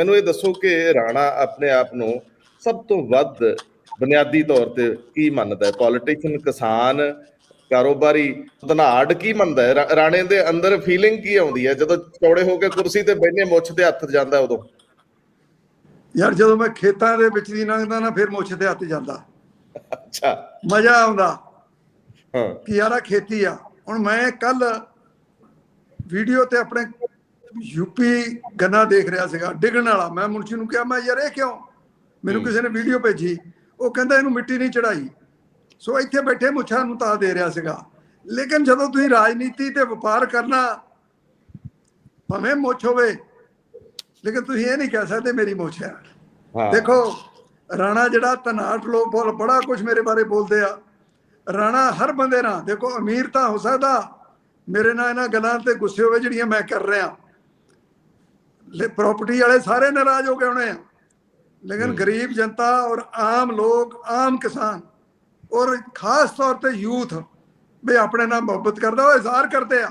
ਮੈਨੂੰ ਇਹ ਦੱਸੋ ਕਿ ਰਾਣਾ ਆਪਣੇ ਆਪ ਨੂੰ ਸਭ ਤੋਂ ਵੱਧ ਬੁਨਿਆਦੀ ਤੌਰ ਤੇ ਕੀ ਮੰਨਦਾ ਹੈ? ਪੋਲੀਟੀਸ਼ੀਅਨ ਕਿਸਾਨ ਕਾਰੋਬਾਰੀ ਧਨਾੜ ਕੀ ਮੰਨਦਾ ਹੈ? ਰਾਣੇ ਦੇ ਅੰਦਰ ਫੀਲਿੰਗ ਕੀ ਆਉਂਦੀ ਹੈ? ਜਦੋਂ ਚੌੜੇ ਹੋ ਕੇ ਕੁਰਸੀ ਤੇ ਬੈਠੇ ਮੁੱਛ ਤੇ ਹੱਥ ਜਾਂਦਾ ਉਦੋਂ। ਯਾਰ ਜਦੋਂ ਮੈਂ ਖੇਤਾਂ ਦੇ ਵਿੱਚ ਦੀ ਲੰਘਦਾ ਨਾ ਫਿਰ ਮੁੱਛ ਤੇ ਹੱਥ ਜਾਂਦਾ। ਅੱਛਾ। ਮਜ਼ਾ ਆਉਂਦਾ ਹਾਂ। ਕਿ ਯਾਰ ਖੇਤੀ ਆ। ਹੁਣ ਮੈਂ ਕੱਲ ਵੀਡੀਓ ਤੇ ਆਪਣੇ ਯੂਪੀ ਗੰਨਾ ਦੇਖ ਰਿਹਾ ਸੀਗਾ ਡਿੱਗਣ ਵਾਲਾ। ਮੈਂ ਮੁਨਸ਼ੀ ਨੂੰ ਕਿਹਾ ਮੈਂ ਯਾਰ ਇਹ ਕਿਉਂ? ਮੈਨੂੰ ਕਿਸੇ ਨੇ ਵੀਡੀਓ ਭੇਜੀ। ਉਹ ਕਹਿੰਦਾ ਇਹਨੂੰ ਮਿੱਟੀ ਨਹੀਂ ਚੜਾਈ। ਸੋ ਇੱਥੇ ਬੈਠੇ ਮੁੱਛਾਂ ਨੂੰ ਤਾਂ ਦੇ ਰਿਹਾ ਸੀਗਾ। ਲੇਕਿਨ ਜਦੋਂ ਤੁਸੀਂ ਰਾਜਨੀਤੀ ਤੇ ਵਪਾਰ ਕਰਨਾ ਭਾਵੇਂ ਮੁੱਛ ਹੋਵੇ ਲੇਕਿਨ ਤੁਸੀਂ ਇਹ ਨਹੀਂ ਕਹਿ ਸਕਦੇ ਮੇਰੀ ਮੁੱਛ ਹੈ। ਦੇਖੋ ਰਾਣਾ ਜਿਹੜਾ ਤਨਾਟ ਲੋਕ ਬੋਲ ਬੜਾ ਕੁਝ ਮੇਰੇ ਬਾਰੇ ਬੋਲਦੇ ਆ। ਰਾਣਾ ਹਰ ਬੰਦੇ ਨਾਲ ਦੇਖੋ ਅਮੀਰ ਤਾਂ ਹੋ ਸਕਦਾ ਮੇਰੇ ਨਾਲ ਇਹਨਾਂ ਗੱਲਾਂ ਤੇ ਗੁੱਸੇ ਹੋਵੇ ਜਿਹੜੀਆਂ ਮੈਂ ਕਰ ਰਿਹਾ। ਲੈ ਪ੍ਰਾਪਰਟੀ ਵਾਲੇ ਸਾਰੇ ਨਾਰਾਜ਼ ਹੋ ਗਏ ਹੋਣੇ ਆ। ਲੇਕਿਨ ਗਰੀਬ ਜਨਤਾ ਔਰ ਆਮ ਲੋਕ ਆਮ ਕਿਸਾਨ ਔਰ ਖਾਸ ਤੌਰ ਤੇ ਯੂਥ ਵੀ ਆਪਣੇ ਨਾਲ ਮੁਹੱਬਤ ਕਰਦਾ ਉਹ ਇਜ਼ਹਾਰ ਕਰਦੇ ਆ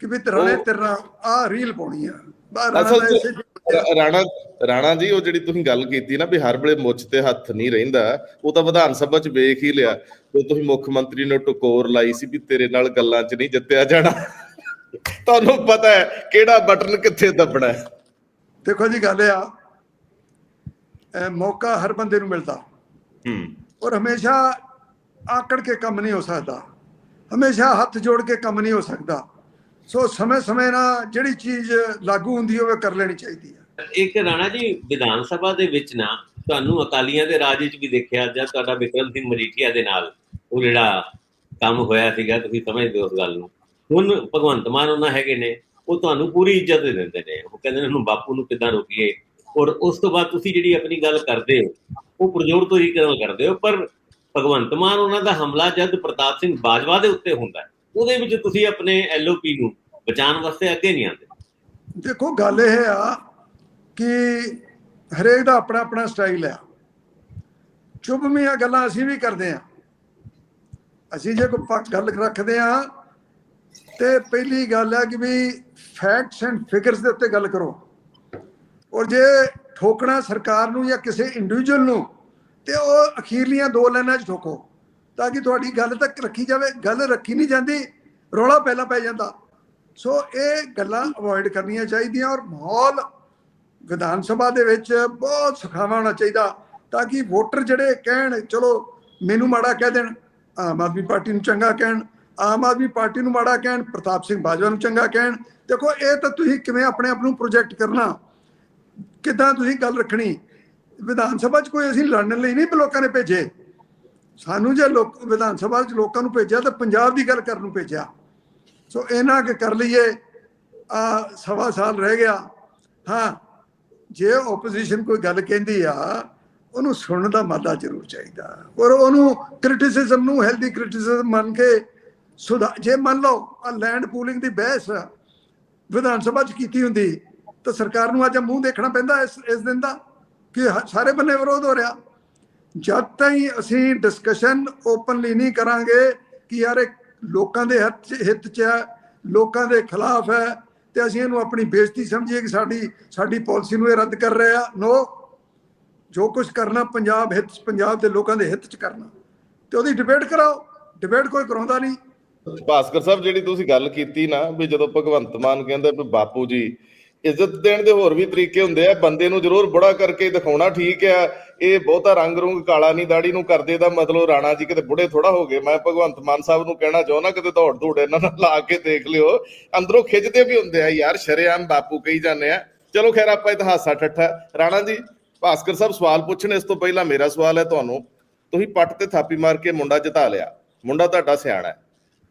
ਕਿ ਵੀ ਤਰਾਣੇ ਤੇਰਾ ਆ ਰੀਲ ਪਾਉਣੀ ਆ। ਰਾਣਾ ਰਾਣਾ ਜੀ ਉਹ ਜਿਹੜੀ ਤੁਸੀਂ ਗੱਲ ਕੀਤੀ ਨਾ ਵੀ ਹਰ ਵੇਲੇ ਮੁੱਛ ਤੇ ਹੱਥ ਨਹੀਂ ਰਹਿੰਦਾ ਉਹ ਤਾਂ ਵਿਧਾਨ ਸਭਾ ਚ ਵੇਖ ਹੀ ਲਿਆ। ਤੇ ਤੁਸੀਂ ਮੁੱਖ ਮੰਤਰੀ ਨੂੰ ਟਕੋਰ ਲਾਈ ਸੀ ਵੀ ਤੇਰੇ ਨਾਲ ਗੱਲਾਂ 'ਚ ਨਹੀਂ ਜਿੱਤਿਆ ਜਾਣਾ। ਤੁਹਾਨੂੰ ਪਤਾ ਹੈ ਕਿਹੜਾ ਬਟਨ ਕਿੱਥੇ ਦੱਬਣਾ ਹੈ। ਦੇਖੋ ਜੀ ਗੱਲ ਆ। ਇਹ ਮੌਕਾ ਹਰ ਬੰਦੇ ਨੂੰ ਮਿਲਦਾ। ਹੂੰ। ਔਰ ਹਮੇਸ਼ਾ ਆਕੜ ਕੇ ਕੰਮ ਨਹੀਂ ਹੋ ਸਕਦਾ। ਹਮੇਸ਼ਾ ਹੱਥ ਜੋੜ ਕੇ ਕੰਮ ਨਹੀਂ ਹੋ ਸਕਦਾ। ਸੋ ਸਮੇਂ-ਸਮੇਂ ਨਾਲ ਜਿਹੜੀ ਚੀਜ਼ ਲਾਗੂ ਹੁੰਦੀ ਹੋਵੇ ਕਰ ਲੈਣੀ ਚਾਹੀਦੀ ਹੈ। ਇੱਕ ਰਾਣਾ ਜੀ ਵਿਧਾਨ ਸਭਾ ਦੇ ਵਿੱਚ ਨਾ ਤੁਹਾਨੂੰ ਅਕਾਲੀਆਂ ਦੇ ਰਾਜ ਵਿੱਚ ਵੀ ਦੇਖਿਆ ਜਾਂ ਤੁਹਾਡਾ ਵਿਕਰਮ ਸਿੰਘ ਮਜੀਠੀਆ ਦੇ ਨਾਲ ਉਹ ਜਿਹੜਾ ਕੰਮ ਹੋਇਆ ਸੀਗਾ ਤੁਸੀਂ ਸਮਝਦੇ ਹੋ ਉਸ ਗੱਲ ਨੂੰ। ਹੁਣ ਭਗਵੰਤ ਮਾਨ ਉਹਨਾਂ ਹੈਗੇ ਨੇ, ਉਹ ਤੁਹਾਨੂੰ ਪੂਰੀ ਇੱਜ਼ਤ ਦੇ ਦਿੰਦੇ ਨੇ। ਉਹ ਕਹਿੰਦੇ ਨੇ ਉਹਨੂੰ ਬਾਪੂ ਨੂੰ ਕਿੱਦਾਂ ਰੋਕੀਏ? ਔਰ ਉਸ ਤੋਂ ਬਾਅਦ ਤੁਸੀਂ ਜਿਹੜੀ ਆਪਣੀ ਗੱਲ ਕਰਦੇ ਹੋ, ਉਹ ਪ੍ਰਜੋਰ ਤੋਂ ਹੀ ਗੱਲ ਕਰਦੇ ਹੋ, ਪਰ ਭਗਵੰਤ ਮਾਨ ਉਹਨਾਂ ਦਾ ਹਮਲਾ ਜਦ ਪ੍ਰਤਾਪ ਸਿੰਘ ਬਾਜਵਾ ਦੇ ਉੱਤੇ ਹੁੰਦਾ ਉਹਦੇ ਵਿੱਚ ਤੁਸੀਂ ਆਪਣੇ ਐਲਓਪੀ ਨੂੰ ਬਚਾਉਣ ਵਾਸਤੇ ਅੱਗੇ ਨਹੀਂ ਆਉਂਦੇ। ਦੇਖੋ, ਗੱਲ ਇਹ ਆ ਕਿ ਹਰੇਕ ਦਾ ਆਪਣਾ ਆਪਣਾ ਸਟਾਈਲ ਆ। ਚੁਭਮੀਆਂ ਗੱਲਾਂ ਅਸੀਂ ਵੀ ਕਰਦੇ ਆ ਅਸੀਂ ਜੇ ਕੋਈ ਗੱਲ ਰੱਖਦੇ ਆ ਤੇ ਪਹਿਲੀ ਗੱਲ ਹੈ ਕਿ ਵੀ ਫੈਕਟਸ ਐਂਡ ਫਿਗਰਸ ਦੇ ਉੱਤੇ ਗੱਲ ਕਰੋ। ਔਰ ਜੇ ਠੋਕਣਾ ਸਰਕਾਰ ਨੂੰ ਜਾਂ ਕਿਸੇ ਇੰਡੀਵਿਜੂਅਲ ਨੂੰ, ਤੇ ਉਹ ਅਖੀਰਲੀਆਂ ਦੋ ਲਾਈਨਾਂ 'ਚ ਠੋਕੋ, ਤਾਂ ਕਿ ਤੁਹਾਡੀ ਗੱਲ ਤੱਕ ਰੱਖੀ ਜਾਵੇ। ਗੱਲ ਰੱਖੀ ਨਹੀਂ ਜਾਂਦੀ, ਰੌਲਾ ਪਹਿਲਾਂ ਪੈ ਜਾਂਦਾ। ਸੋ ਇਹ ਗੱਲਾਂ ਅਵੋਇਡ ਕਰਨੀਆਂ ਚਾਹੀਦੀਆਂ ਔਰ ਮਾਹੌਲ ਵਿਧਾਨ ਸਭਾ ਦੇ ਵਿੱਚ ਬਹੁਤ ਸੁਖਾਵਾਂ ਹੋਣਾ ਚਾਹੀਦਾ, ਤਾਂ ਕਿ ਵੋਟਰ ਜਿਹੜੇ ਕਹਿਣ, ਚਲੋ ਮੈਨੂੰ ਮਾੜਾ ਕਹਿ ਦੇਣ, ਆਮ ਆਦਮੀ ਪਾਰਟੀ ਨੂੰ ਚੰਗਾ ਕਹਿਣ ਆਮ ਆਦਮੀ ਪਾਰਟੀ ਨੂੰ ਮਾੜਾ ਕਹਿਣ, ਪ੍ਰਤਾਪ ਸਿੰਘ ਬਾਜਵਾ ਨੂੰ ਚੰਗਾ ਕਹਿਣ। ਦੇਖੋ, ਇਹ ਤਾਂ ਤੁਸੀਂ ਕਿਵੇਂ ਆਪਣੇ ਆਪ ਨੂੰ ਪ੍ਰੋਜੈਕਟ ਕਰਨਾ? ਕਿੱਦਾਂ ਤੁਸੀਂ ਗੱਲ ਰੱਖਣੀ? ਵਿਧਾਨ ਸਭਾ 'ਚ ਕੋਈ ਅਸੀਂ ਲੜਨ ਲਈ ਨਹੀਂ ਲੋਕਾਂ ਨੇ ਭੇਜੇ। ਸਾਨੂੰ ਜੇ ਲੋਕ, ਵਿਧਾਨ ਸਭਾ 'ਚ ਲੋਕਾਂ ਨੂੰ ਭੇਜਿਆ ਤਾਂ ਪੰਜਾਬ ਦੀ ਗੱਲ ਕਰਨ ਨੂੰ ਭੇਜਿਆ। ਸੋ ਇਹਨਾਂ ਕਿ ਕਰ ਲਈਏ। ਆ ਸਵਾ ਸਾਲ ਰਹਿ ਗਿਆ। ਹਾਂ, ਜੇ ਆਪੋਜੀਸ਼ਨ ਕੋਈ ਗੱਲ ਕਹਿੰਦੀ ਆ, ਉਹਨੂੰ ਸੁਣਨ ਦਾ ਮਾਦਾ ਜ਼ਰੂਰ ਚਾਹੀਦਾ। ਔਰ ਉਹਨੂੰ ਕ੍ਰਿਟਿਸਿਜ਼ਮ ਨੂੰ ਹੈਲਦੀ ਕ੍ਰਿਟਿਸਿਜ਼ਮ ਮੰਨ ਕੇ ਸੁਧਾ ਜੇ ਮੰਨ ਲਓ ਆ ਲੈਂਡ ਪੂਲਿੰਗ ਦੀ ਬਹਿਸ ਵਿਧਾਨ ਸਭਾ 'ਚ ਕੀਤੀ ਹੁੰਦੀ, ਤਾਂ ਸਰਕਾਰ ਨੂੰ ਅੱਜ ਮੂੰਹ ਦੇਖਣਾ ਪੈਂਦਾ ਇਸ ਇਸ ਦਿਨ ਦਾ ਕਿ ਹ- ਸਾਰੇ ਬੰਨੇ ਵਿਰੋਧ ਹੋ ਰਿਹਾ। ਜਦ ਤਾਈਂ ਅਸੀਂ ਡਿਸਕਸ਼ਨ ਓਪਨਲੀ ਨਹੀਂ ਕਰਾਂਗੇ ਕਿ ਯਾਰ ਇਹ ਲੋਕਾਂ ਦੇ ਹਿੱਤ 'ਚ- ਹਿੱਤ 'ਚ ਹੈ, ਲੋਕਾਂ ਦੇ ਖਿਲਾਫ ਹੈ, ਤੇ ਅਸੀਂ ਇਹਨੂੰ ਆਪਣੀ ਬੇਇੱਜ਼ਤੀ ਸਮਝੀਏ ਕਿ ਸਾਡੀ ਸਾਡੀ ਪਾਲਿਸੀ ਨੂੰ ਇਹ ਰੱਦ ਕਰ ਰਹੇ ਆ। ਨੋ ਜੋ ਕੁਝ ਕਰਨਾ ਪੰਜਾਬ ਹਿੱਤ 'ਚ, ਪੰਜਾਬ ਦੇ ਲੋਕਾਂ ਦੇ ਹਿੱਤ 'ਚ ਕਰਨਾ। ਤੇ ਉਹਦੀ ਡਿਬੇਟ ਕਰਾਓ। ਡਿਬੇਟ ਕੋਈ ਕਰਾਉਂਦਾ ਨਹੀਂ। ਭਾਸਕਰ ਸਾਹਿਬ, ਜਿਹੜੀ ਤੁਸੀਂ ਗੱਲ ਕੀਤੀ ਨਾ ਵੀ ਜਦੋਂ ਭਗਵੰਤ ਮਾਨ ਕਹਿੰਦਾ ਵੀ ਬਾਪੂ ਜੀ, ਇੱਜ਼ਤ ਦੇਣ ਦੇ ਹੋਰ ਵੀ ਤਰੀਕੇ ਹੁੰਦੇ ਆ, ਬੰਦੇ ਨੂੰ ਜ਼ਰੂਰ ਬੁੜਾ ਕਰਕੇ ਦਿਖਾਉਣਾ ਠੀਕ ਆ, ਇਹ ਬਹੁਤਾ ਰੰਗ ਰੁੰਗ ਕਾਲਾ ਨਹੀਂ ਦਾੜੀ ਨੂੰ ਕਰਦੇ ਦਾ ਮਤਲਬ ਰਾਣਾ ਜੀ ਕਿਤੇ ਬੁੜੇ ਥੋੜਾ ਹੋ ਗਏ। ਮੈਂ ਭਗਵੰਤ ਮਾਨ ਸਾਹਿਬ ਨੂੰ ਕਹਿਣਾ ਚਾਹੁੰਦਾ, ਕਿਤੇ ਦੌੜ ਦੌੜ ਇਹਨਾਂ ਨਾਲ ਲਾ ਕੇ ਦੇਖ ਲਿਓ। ਅੰਦਰੋਂ ਖਿੱਚਦੇ ਵੀ ਹੁੰਦੇ ਆ, ਯਾਰ ਸ਼ਰੇਆਮ ਬਾਪੂ ਕਹੀ ਜਾਂਦੇ ਆ। ਚਲੋ ਖੈਰ, ਆਪਾਂ ਇਤਿਹਾਸਾ ਠੱਠਾ। ਰਾਣਾ ਜੀ, ਭਾਸਕਰ ਸਾਹਿਬ, ਸਵਾਲ ਪੁੱਛਣ, ਇਸ ਤੋਂ ਪਹਿਲਾਂ ਮੇਰਾ ਸਵਾਲ ਹੈ ਤੁਹਾਨੂੰ। ਤੁਸੀਂ ਪੱਟ ਤੇ ਥਾਪੀ ਮਾਰ ਕੇ ਮੁੰਡਾ ਜਿਤਾ ਲਿਆ। ਮੁੰਡਾ ਤੁਹਾਡਾ ਸਿਆਣਾ ਹੈ।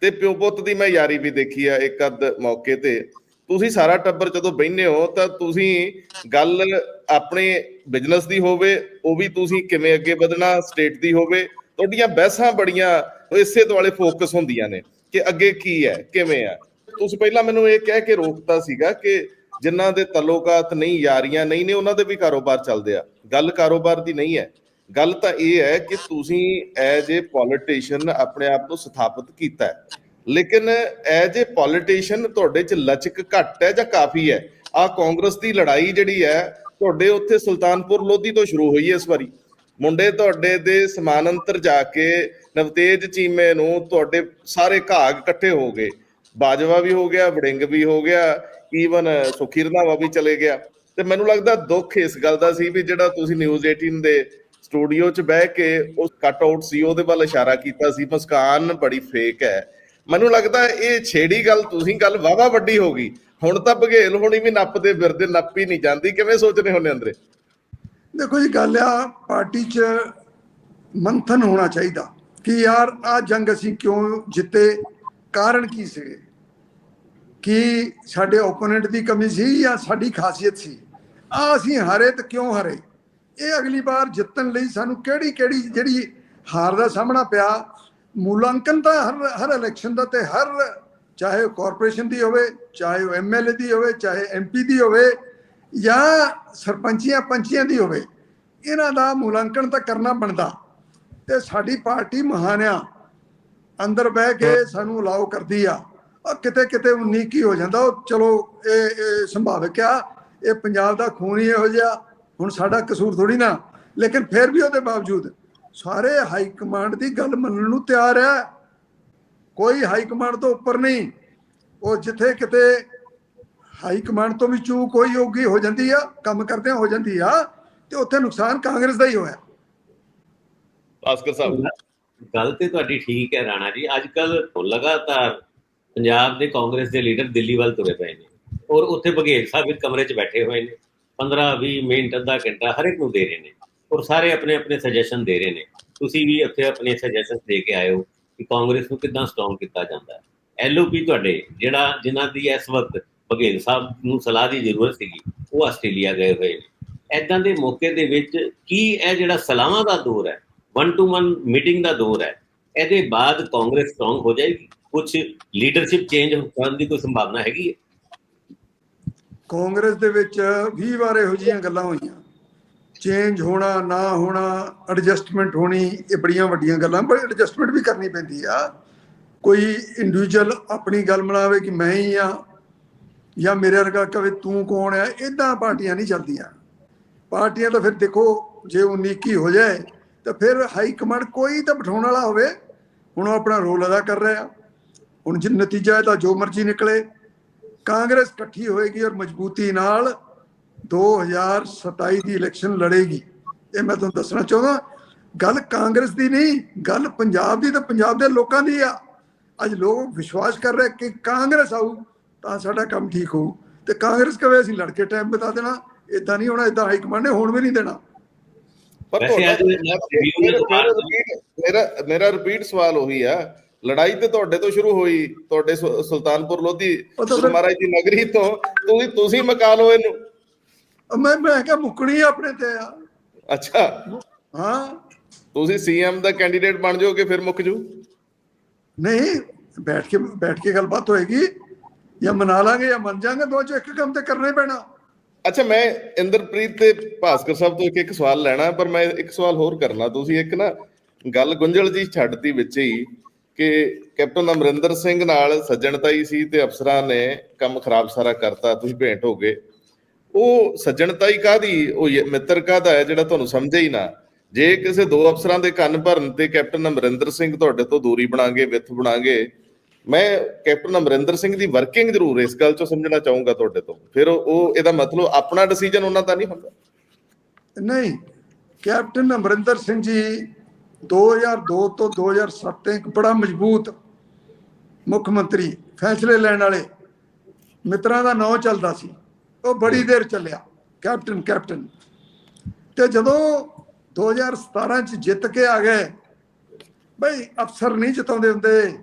ਤੇ ਪਿਓ ਪੁੱਤ ਦੀ ਮੈਂ ਯਾਰੀ ਵੀ ਦੇਖੀ ਆ ਇੱਕ ਅੱਧ ਮੌਕੇ ਤੇ। ਤੁਸੀਂ ਸਾਰਾ ਟੱਬਰ ਜਦੋਂ ਬਹਿੰਦੇ ਹੋ ਤਾਂ ਤੁਸੀਂ ਗੱਲ ਆਪਣੇ ਬਿਜ਼ਨਸ ਦੀ ਹੋਵੇ, ਉਹ ਵੀ ਤੁਸੀਂ ਕਿਵੇਂ ਅੱਗੇ ਵਧਣਾ ਸਟੇਟ ਦੀ ਹੋਵੇ, ਤੁਹਾਡੀਆਂ ਬਹਿਸਾਂ ਬੜੀਆਂ ਇਸੇ ਦੁਆਲੇ ਫੋਕਸ ਹੁੰਦੀਆਂ ਨੇ ਕਿ ਅੱਗੇ ਕੀ ਹੈ, ਕਿਵੇਂ ਆ ਤੁਸੀਂ ਪਹਿਲਾਂ ਮੈਨੂੰ ਇਹ ਕਹਿ ਕੇ ਰੋਕਤਾ ਸੀਗਾ ਕਿ ਜਿਨ੍ਹਾਂ ਦੇ ਤਲੋਕਾਤ ਨਹੀਂ, ਯਾਰੀਆਂ ਨਹੀਂ ਨੇ, ਉਹਨਾਂ ਦੇ ਵੀ ਕਾਰੋਬਾਰ ਚੱਲਦੇ ਆ। ਗੱਲ ਕਾਰੋਬਾਰ ਦੀ ਨਹੀਂ ਹੈ। ਗੱਲ ਤਾਂ ਇਹ ਹੈ ਕਿ ਤੁਸੀਂ ਐਜ਼ ਏ ਪੋਲੀਟੀਸ਼ੀਅਨ ਆਪਣੇ ਆਪ ਨੂੰ ਸਥਾਪਿਤ ਕੀਤਾ ਹੈ। ਲੇਕਿਨ ਐਜ਼ ਏ ਪੋਲੀਟੀਸ਼ੀਅਨ ਤੁਹਾਡੇ ਚ ਲਚਕ ਘੱਟ ਹੈ ਜਾਂ ਕਾਫੀ ਹੈ? ਆ ਕਾਂਗਰਸ ਦੀ ਲੜਾਈ ਜਿਹੜੀ ਹੈ, ਤੁਹਾਡੇ ਉੱਥੇ ਸੁਲਤਾਨਪੁਰ ਲੋਧੀ ਤੋਂ ਸ਼ੁਰੂ ਹੋਈ ਹੈ ਇਸ ਵਾਰੀ। ਮੁੰਡੇ ਤੁਹਾਡੇ ਦੇ ਸਮਾਨਾਂਤਰ ਜਾ ਕੇ ਨਵਤੇਜ ਚੀਮੇ ਨੂੰ ਤੁਹਾਡੇ ਸਾਰੇ ਘਾਗ ਇਕੱਠੇ ਹੋ ਗਏ। ਬਾਜਵਾ ਵੀ ਹੋ ਗਿਆ, ਵੜਿੰਗ ਵੀ ਹੋ ਗਿਆ ਈਵਨ ਸੁਖੀ ਰੰਧਾਵਾ ਵੀ ਚਲੇ ਗਿਆ। ਤੇ ਮੈਨੂੰ ਲੱਗਦਾ ਦੁੱਖ ਇਸ ਗੱਲ ਦਾ ਸੀ ਵੀ ਜਿਹੜਾ ਤੁਸੀਂ ਨਿਊਜ਼ 18 ਦੇ ਸਟੂਡੀਓ 'ਚ ਬਹਿ ਕੇ ਉਸ ਕੱਟ ਆਊਟ ਸੀ, ਉਹਦੇ ਵੱਲ ਇਸ਼ਾਰਾ ਕੀਤਾ ਸੀ, ਮੁਸਕਾਨ ਬੜੀ ਫੇਕ ਹੈ। ਮੈਨੂੰ ਲੱਗਦਾ ਇਹ ਛੇੜੀ ਗੱਲ ਤੁਸੀਂ ਗੱਲ ਵਾਵਾ ਵੱਡੀ ਹੋ ਗਈ। ਹੁਣ ਤਾਂ ਬਘੇਲ ਹੋਣੀ ਵੀ ਨੱਪਦੇ ਫਿਰਦੇ, ਨੱਪੀ ਨਹੀਂ ਜਾਂਦੀ। ਕਿਵੇਂ ਸੋਚਦੇ ਹੁੰਦੇ ਅੰਦਰੇ ਦੇਖੋ ਜੀ, ਗੱਲ ਆ, ਪਾਰਟੀ 'ਚ ਮੰਥਨ ਹੋਣਾ ਚਾਹੀਦਾ ਕਿ ਯਾਰ ਆ ਜੰਗ ਅਸੀਂ ਕਿਉਂ ਜਿੱਤੇ, ਕਾਰਨ ਕੀ ਸੀਗੇ ਕਿ ਸਾਡੇ ਓਪੋਨੈਂਟ ਦੀ ਕਮੀ ਸੀ ਜਾਂ ਸਾਡੀ ਖਾਸੀਅਤ ਸੀ? ਆ ਅਸੀਂ ਹਾਰੇ ਤਾਂ ਕਿਉਂ ਹਾਰੇ? ਇਹ ਅਗਲੀ ਵਾਰ ਜਿੱਤਣ ਲਈ ਸਾਨੂੰ ਕਿਹੜੀ ਕਿਹੜੀ ਜਿਹੜੀ ਹਾਰ ਦਾ ਸਾਹਮਣਾ ਪਿਆ ਮੂਲਾਂਕਨ ਤਾਂ ਹਰ ਹਰ ਇਲੈਕਸ਼ਨ ਦਾ ਤੇ ਹਰ ਚਾਹੇ ਉਹ ਕਾਰਪੋਰੇਸ਼ਨ ਦੀ ਹੋਵੇ ਚਾਹੇ ਉਹ ਐਮਐਲਏ ਦੀ ਹੋਵੇ ਚਾਹੇ ਐਮਪੀ ਦੀ ਹੋਵੇ ਜਾਂ ਸਰਪੰਚੀਆਂ ਪੰਚੀਆਂ ਦੀ ਹੋਵੇ ਇਹਨਾਂ ਦਾ ਮੂਲਾਂਕਣ ਤਾਂ ਕਰਨਾ ਬਣਦਾ। ਤੇ ਸਾਡੀ ਪਾਰਟੀ ਮਹਾਨਿਆ ਅੰਦਰ ਬਹਿ ਕੇ ਸਾਨੂੰ ਅਲਾਉ ਕਰਦੀ ਆ। ਉਹ ਕਿਤੇ ਕਿਤੇ 19 ਕੀ ਹੋ ਜਾਂਦਾ। ਉਹ ਚਲੋ ਇਹ ਸੰਭਾਵਿਕ ਆ। ਇਹ ਪੰਜਾਬ ਦਾ ਖੂਨ ਹੀ ਇਹੋ ਜਿਹਾ। ਹੁਣ ਸਾਡਾ ਕਸੂਰ ਥੋੜੀ ਨਾ ਲੇਕਿਨ ਫਿਰ ਵੀ ਉਹਦੇ ਬਾਵਜੂਦ ਸਾਰੇ ਹਾਈ ਕਮਾਂਡ ਦੀ ਗੱਲ ਮੰਨਣ ਨੂੰ ਤਿਆਰ ਹੈ। ਕੋਈ ਹਾਈ ਕਮਾਂਡ ਤੋਂ ਉੱਪਰ ਨਹੀਂ ਉਹ ਜਿੱਥੇ ਕਿਤੇ ਹਾਈ ਕਮਾਂਡ ਤੋਂ ਵੀ ਚੂਕ ਹੋਈ ਹੋਗੀ ਹੋ ਜਾਂਦੀ ਆ ਕੰਮ ਕਰਦਿਆਂ ਹੋ ਜਾਂਦੀ ਆ ਤੇ ਉੱਥੇ ਨੁਕਸਾਨ ਕਾਂਗਰਸ ਦਾ ਹੀ ਹੋਇਆ। ਭਾਸਕਰ ਸਾਹਿਬ। ਗੱਲ ਤੇ ਤੁਹਾਡੀ ਠੀਕ ਹੈ ਰਾਣਾ ਜੀ ਅੱਜ ਕੱਲ ਲਗਾਤਾਰ ਪੰਜਾਬ ਦੇ ਕਾਂਗਰਸ ਦੇ ਲੀਡਰ ਦਿੱਲੀ ਵੱਲ ਤੁਰੇ ਪਏ ਨੇ ਔਰ ਉੱਥੇ ਬਘੇਲ ਸਾਹਿਬ ਇੱਕ ਕਮਰੇ 'ਚ ਬੈਠੇ ਹੋਏ ਨੇ। 15 20 ਮਿੰਟ, ਅੱਧਾ ਘੰਟਾ ਹਰ ਇੱਕ ਨੂੰ ਦੇ ਰਹੇ ਨੇ ਔਰ ਸਾਰੇ ਆਪਣੇ ਆਪਣੇ ਸੁਜੈਸ਼ਨ ਦੇ ਰਹੇ ਨੇ। ਤੁਸੀਂ ਵੀ ਉੱਥੇ ਆਪਣੇ ਸੁਜੈਸ਼ਨ ਦੇ ਕੇ ਆਏ ਹੋ ਕਿ ਕਾਂਗਰਸ ਨੂੰ ਕਿੱਦਾਂ ਸਟਰੋਂਗ ਕੀਤਾ ਜਾਂਦਾ ਹੈ। ਐਲਓਪੀ ਤੁਹਾਡੇ ਜਿਹੜਾ ਜਿਨ੍ਹਾਂ ਦੀ ਇਸ ਵਕਤ ਬਘੇਲ ਸਾਹਿਬ ਨੂੰ ਸਲਾਹ ਦੀ ਜ਼ਰੂਰਤ ਸੀਗੀ, ਉਹ ਆਸਟ੍ਰੇਲੀਆ ਗਏ ਹੋਏ ਨੇ। ਐਦਾਂ ਦੇ ਮੌਕੇ ਦੇ ਵਿੱਚ ਕੀ ਇਹ ਜਿਹੜਾ ਸਲਾਹਾਂ ਦਾ ਦੌਰ ਹੈ ਵਨ ਟੂ ਵਨ ਮੀਟਿੰਗ ਦਾ ਦੌਰ ਹੈ, ਇਹਦੇ ਬਾਅਦ ਕਾਂਗਰਸ ਸਟਰੋਂਗ ਹੋ ਜਾਏਗੀ? ਕੁਝ ਲੀਡਰਸ਼ਿਪ ਚੇਂਜ ਹੋਣ ਦੀ ਕੋਈ ਸੰਭਾਵਨਾ ਹੈਗੀ ਹੈ? ਕਾਂਗਰਸ ਦੇ ਵਿੱਚ 20 ਵਾਰ ਇਹੋ ਜਿਹੀਆਂ ਗੱਲਾਂ ਹੋਈਆਂ। ਚੇਂਜ ਹੋਣਾ, ਨਾ ਹੋਣਾ ਐਡਜਸਟਮੈਂਟ ਹੋਣੀ, ਇਹ ਬੜੀਆਂ ਵੱਡੀਆਂ ਗੱਲਾਂ। ਪਰ ਐਡਜਸਟਮੈਂਟ ਵੀ ਕਰਨੀ ਪੈਂਦੀ ਆ। ਕੋਈ ਇੰਡੀਵਿਜੂਅਲ ਆਪਣੀ ਗੱਲ ਮਨਾਵੇ ਕਿ ਮੈਂ ਹੀ ਆ ਜਾਂ ਮੇਰੇ ਵਰਗਾ ਕਵੇ ਤੂੰ ਕੌਣ ਆ ਇਦਾਂ ਪਾਰਟੀਆਂ ਨਹੀਂ ਚੱਲਦੀਆਂ। ਪਾਰਟੀਆਂ ਤਾਂ ਫਿਰ ਦੇਖੋ, ਜੇ 19 ਹੋ ਜਾਏ, ਤਾਂ ਫਿਰ ਹਾਈ ਕਮਾਂਡ ਕੋਈ ਤਾਂ ਬਿਠਾਉਣ ਵਾਲਾ ਹੋਵੇ। ਹੁਣ ਉਹ ਆਪਣਾ ਰੋਲ ਅਦਾ ਕਰ ਰਿਹਾ। ਹੁਣ ਜੇ ਨਤੀਜਾ ਹੈ ਤਾਂ ਜੋ ਮਰਜ਼ੀ ਨਿਕਲੇ। ਕਾਂਗਰਸ ਇਕੱਠੀ ਹੋਏਗੀ ਔਰ ਮਜ਼ਬੂਤੀ ਨਾਲ 2027 ਦੀ ਇਲੈਕਸ਼ਨ ਲੜੇਗੀ। ਇਹ ਮੈਂ ਤੁਹਾਨੂੰ ਦੱਸਣਾ ਚਾਹੁੰਦਾ ਗੱਲ ਕਾਂਗਰਸ ਦੀ ਨਹੀਂ ਗੱਲ ਪੰਜਾਬ ਦੀ ਤੇ ਪੰਜਾਬ ਦੇ ਲੋਕਾਂ ਦੀ ਆ। ਅੱਜ ਲੋਕ ਵਿਸ਼ਵਾਸ ਕਰ ਰਹੇ ਕਿ ਕਾਂਗਰਸ ਆਊ ਤਾਂ ਸਾਡਾ ਕੰਮ ਠੀਕ ਹੋਊ। ਤੇ ਕਾਂਗਰਸ ਕਵੇ ਅਸੀਂ ਲੜ ਕੇ ਟਾਈਮ ਬਿਤਾ ਦੇਣਾ ਇਦਾਂ ਨਹੀਂ ਹੋਣਾ ਇਦਾਂ ਹਾਈ ਕਮਾਂਡ ਨੇ ਹੋਣ ਵੀ ਨਹੀਂ ਦੇਣਾ। ਪਰ ਤੁਹਾਡਾ ਮੇਰਾ ਰਿਪੀਟ ਸਵਾਲ ਉਹੀ ਆ ਲੜਾਈ ਤੇ ਤੁਹਾਡੇ ਤੋਂ ਸ਼ੁਰੂ ਹੋਈ ਤੁਹਾਡੇ ਸੁਲਤਾਨਪੁਰ ਲੋਧੀ ਮਹਾਰਾਜ ਦੀ ਨਗਰੀ ਤੋਂ ਤੁਸੀਂ ਤੁਸੀਂ ਮਕਾ ਲਓ ਇਹਨੂੰ। ਮੈਂ ਮੈਂ ਕਿਹਾ ਮੁੱਕਣੀ ਆਪਣੇ ਤੇ ਆ। ਅੱਛਾ। ਹਾਂ। ਤੁਸੀਂ ਸੀਐਮ ਦਾ ਕੈਂਡੀਡੇਟ ਬਣ ਜਾਓਗੇ ਫਿਰ ਮੁੱਕ ਜੂ? ਨਹੀਂ ਬੈਠ ਕੇ ਬੈਠ ਕੇ ਗੱਲਬਾਤ ਹੋਏਗੀ। ਜਾਂ ਮਨਾ ਲਾਂਗੇ ਜਾਂ ਮੰਨ ਜਾਾਂਗੇ ਦੋ ਚੋਂ ਇੱਕ ਕੰਮ ਤੇ ਕਰਨਾ ਹੀ ਪੈਣਾ। ਅੱਛਾ ਮੈਂ ਇੰਦਰਪ੍ਰੀਤ ਤੇ ਭਾਸਕਰ ਸਾਹਿਬ ਤੋਂ ਇੱਕ ਇੱਕ ਸਵਾਲ ਲੈਣਾ ਪਰ ਮੈਂ ਇੱਕ ਸਵਾਲ ਹੋਰ ਕਰਨਾ। ਤੁਸੀਂ ਇੱਕ ਨਾ ਗੱਲ ਗੁੰਝਲ ਜੀ ਛੱਡਤੀ ਵਿੱਚ ਹੀ ਕਿ ਕੈਪਟਨ ਅਮਰਿੰਦਰ ਸਿੰਘ ਨਾਲ ਸੱਜਣਤਾਈ ਸੀ ਤੇ ਅਫਸਰਾਂ ਨੇ ਕੰਮ ਖਰਾਬ ਸਾਰਾ ਕਰਤਾ, ਤੁਸੀਂ ਭੇਂਟ ਹੋ ਗਏ। ਉਹ ਸੱਜਣਤਾਈ ਕਾਦੀ ਉਹ ਮਿੱਤਰ ਕਾਦਾ ਹੈ ਜਿਹੜਾ ਤੁਹਾਨੂੰ ਸਮਝੇ ਹੀ ਨਾ? ਜੇ ਕਿਸੇ ਦੋ ਅਫਸਰਾਂ ਦੇ ਕੰਨ ਭਰਨ ਤੇ ਕੈਪਟਨ ਅਮਰਿੰਦਰ ਸਿੰਘ ਤੁਹਾਡੇ ਤੋਂ ਦੂਰੀ ਬਣਾਗੇ, ਵਿੱਥ ਬਣਾਗੇ, ਮੈਂ ਕੈਪਟਨ ਅਮਰਿੰਦਰ ਸਿੰਘ ਦੀ ਵਰਕਿੰਗ ਜ਼ਰੂਰ ਇਸ ਗੱਲ ਚੋਂ ਸਮਝਣਾ ਚਾਹੂੰਗਾ ਤੁਹਾਡੇ ਤੋਂ। ਫਿਰ ਉਹ- ਉਹ ਇਹਦਾ ਮਤਲਬ ਆਪਣਾ ਡਿਸੀਜਨ ਉਹਨਾਂ ਦਾ ਨਹੀਂ ਹੁੰਦਾ। ਨਹੀਂ, ਕੈਪਟਨ ਅਮਰਿੰਦਰ ਸਿੰਘ ਜੀ 2002 ਤੋਂ 2007 ਤੱਕ ਇੱਕ ਬੜਾ ਮਜ਼ਬੂਤ ਮੁੱਖ ਮੰਤਰੀ ਫੈਸਲੇ ਲੈਣ ਵਾਲੇ ਮਿੱਤਰਾਂ ਦਾ ਨਾਂ ਚੱਲਦਾ ਸੀ। ਉਹ ਬੜੀ ਦੇਰ ਚੱਲਿਆ ਕੈਪਟਨ ਕੈਪਟਨ। ਤੇ ਜਦੋਂ 2017 ਚ ਜਿੱਤ ਕੇ ਆ ਗਏ ਬਈ ਅਫਸਰ ਨਹੀਂ ਜਿਤਾਉਂਦੇ ਹੁੰਦੇ।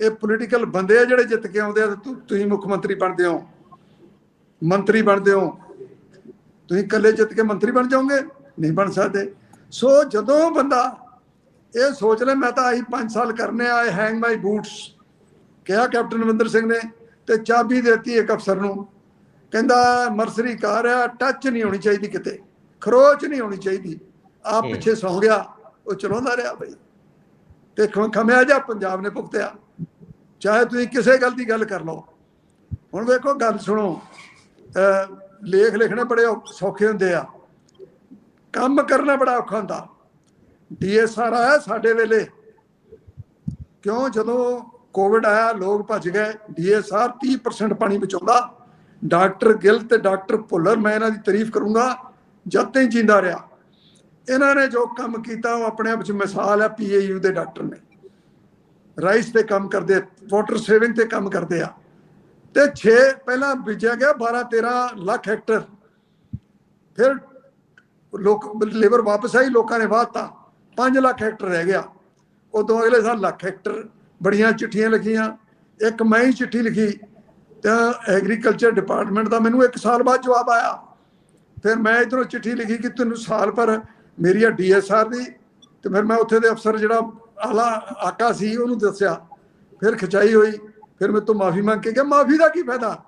ਇਹ ਪੋਲੀਟੀਕਲ ਬੰਦੇ ਆ ਜਿਹੜੇ ਜਿੱਤ ਕੇ ਆਉਂਦੇ ਆ ਤੁਸੀਂ ਮੁੱਖ ਮੰਤਰੀ ਬਣਦੇ ਹੋ ਮੰਤਰੀ ਬਣਦੇ ਹੋ। ਤੁਸੀਂ ਇਕੱਲੇ ਜਿੱਤ ਕੇ ਮੰਤਰੀ ਬਣ ਜਾਓਗੇ ਨਹੀਂ ਬਣ ਸਕਦੇ। ਸੋ ਜਦੋਂ ਬੰਦਾ ਇਹ ਸੋਚ ਲੈ ਮੈਂ ਤਾਂ ਆਹੀ 5 ਸਾਲ ਕਰਨੇ ਆਏ ਹੈਂਗ ਮਾਈ ਬੂਟਸ ਕਿਹਾ ਕੈਪਟਨ ਅਮਰਿੰਦਰ ਸਿੰਘ ਨੇ ਤੇ ਚਾਬੀ ਦਿੱਤੀ ਇੱਕ ਅਫਸਰ ਨੂੰ। ਕਹਿੰਦਾ ਮਰਸਰੀ ਕਾਰ ਆ ਟੱਚ ਨਹੀਂ ਹੋਣੀ ਚਾਹੀਦੀ ਕਿਤੇ। ਖਰੋਚ ਨਹੀਂ ਹੋਣੀ ਚਾਹੀਦੀ। ਹੂੰ। ਪਿੱਛੇ ਸੌਂ ਗਿਆ। ਉਹ ਚਲਾਉਂਦਾ ਰਿਹਾ ਬਈ। ਤੇ ਖਮਿਆ ਜਾ ਪੰਜਾਬ ਨੇ ਭੁਗਤਿਆ। ਚਾਹੇ ਤੁਸੀਂ ਕਿਸੇ ਗੱਲ ਦੀ ਗੱਲ ਕਰ ਲਓ। ਹੁਣ ਵੇਖੋ ਗੱਲ ਸੁਣੋ। ਲੇਖ ਲਿਖਣੇ ਬੜੇ ਸੌਖੇ ਹੁੰਦੇ ਆ। ਕੰਮ ਕਰਨਾ ਬੜਾ ਔਖਾ ਹੁੰਦਾ। ਡੀਐਸਆਰ ਆਇਆ ਸਾਡੇ ਵੇਲੇ। ਕਿਉਂ? ਜਦੋਂ ਕੋਵਿਡ ਆਇਆ, ਲੋਕ ਭੱਜ ਗਏ। ਡੀਐਸਆਰ 30% ਪਾਣੀ ਬਚਾਉਂਦਾ। ਡਾਕਟਰ ਗਿੱਲ ਤੇ ਡਾਕਟਰ ਭੁੱਲਰ, ਮੈਂ ਇਹਨਾਂ ਦੀ ਤਾਰੀਫ ਕਰੂੰਗਾ, ਜਦ ਤੱਕ ਜਿੰਦਾ ਰਿਹਾ। ਇਹਨਾਂ ਨੇ ਜੋ ਕੰਮ ਕੀਤਾ, ਉਹ ਆਪਣੇ ਆਪ 'ਚ ਮਿਸਾਲ ਹੈ ਪੀਏਯੂ ਦੇ ਡਾਕਟਰ ਨੇ। ਰਾਈਸ ਤੇ ਕੰਮ ਕਰਦੇ ਵਾਟਰ ਸੇਵਿੰਗ ਤੇ ਕੰਮ ਕਰਦੇ ਆ। ਤੇ 6 ਪਹਿਲਾਂ ਬੀਜਿਆ ਗਿਆ 12 13 ਲੱਖ ਹੈਕਟਰ। ਫਿਰ ਲੋਕ ਲੇਬਰ ਵਾਪਸ ਆਈ ਲੋਕਾਂ ਨੇ ਵਾਹਤਾ 5 ਲੱਖ ਹੈਕਟਰ ਰਹਿ ਗਿਆ। ਉਦੋਂ ਅਗਲੇ ਸਾਲ ਲੱਖ ਹੈਕਟਰ ਬੜੀਆਂ ਚਿੱਠੀਆਂ ਲਿਖੀਆਂ। ਇੱਕ ਮੈਂ ਹੀ ਚਿੱਠੀ ਲਿਖੀ। ਤਾਂ ਐਗਰੀਕਲਚਰ ਡਿਪਾਰਟਮੈਂਟ ਦਾ ਮੈਨੂੰ ਇੱਕ ਸਾਲ ਬਾਅਦ ਜਵਾਬ ਆਇਆ। ਫਿਰ ਮੈਂ ਇਧਰੋਂ ਚਿੱਠੀ ਲਿਖੀ ਕਿ ਤੈਨੂੰ ਸਾਲ ਪਰ ਮੇਰੀ ਆ ਡੀਐਸਆਰ ਦੀ। ਤੇ ਫਿਰ ਮੈਂ ਉੱਥੇ ਦੇ ਅਫਸਰ ਜਿਹੜਾ ਆਲਾ ਆਕਾ ਸੀ ਉਹਨੂੰ ਦੱਸਿਆ। ਫਿਰ ਖਿਚਾਈ ਹੋਈ। ਫਿਰ ਮੇਰੇ ਤੋਂ ਮਾਫੀ ਮੰਗ ਕੇ ਗਿਆ। ਮਾਫੀ ਦਾ ਕੀ ਫਾਇਦਾ?